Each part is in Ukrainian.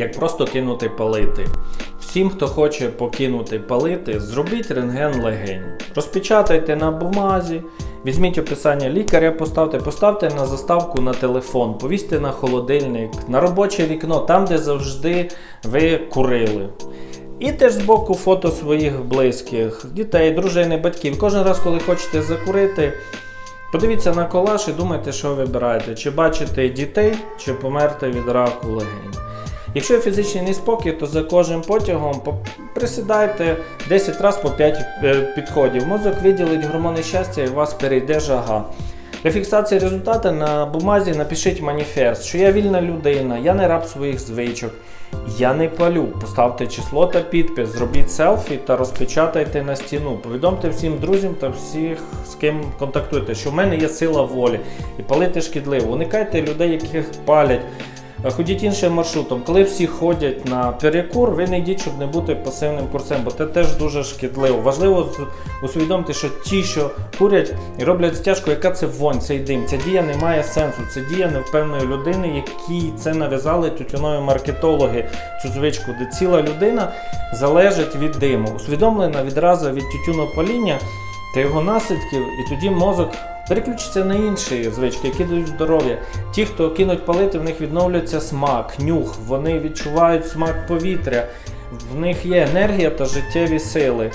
як просто кинути палити. Всім, хто хоче покинути палити, зробіть рентген легень. Розпечатайте на бумазі, візьміть описання лікаря, поставте, поставте на заставку на телефон, повісьте на холодильник, на робоче вікно, там, де завжди ви курили. І теж збоку фото своїх близьких, дітей, дружини, батьків. Кожен раз, коли хочете закурити, подивіться на колаж і думайте, що вибираєте: чи бачите дітей, чи померти від раку легень. Якщо фізичний неспокій, то за кожним потягом по- присідайте 10 разів по 5 е, підходів. Мозок виділить гормони щастя і у вас перейде жага. Для фіксації результату на бумазі напишіть маніфест, що я вільна людина, я не раб своїх звичок, я не палю. Поставте число та підпис, зробіть селфі та розпечатайте на стіну. Повідомте всім друзям та всіх, з ким контактуєте, що в мене є сила волі і палити шкідливо. Уникайте людей, яких палять. Е, Ходіть іншим маршрутом. Коли всі ходять на перекур, ви не йдіть, щоб не бути пасивним курцем, бо це теж дуже шкідливо. Важливо усвідомити, що ті, що курять і роблять стяжку, яка це вонь, цей дим. Ця дія не має сенсу. Це дія невпевної людини, якій це нав'язали тютюнові маркетологи, цю звичку, де ціла людина залежить від диму. Усвідомлена відразу від тютюнопаління та його наслідків, і тоді мозок переключиться на інші звички, які дають здоров'я. Ті, хто кинуть палити, в них відновлюється смак, нюх, вони відчувають смак повітря, в них є енергія та життєві сили.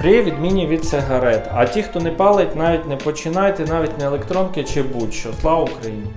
При відміні від сигарет. А ті, хто не палить, навіть не починайте, навіть не електронки чи будь-що. Слава Україні!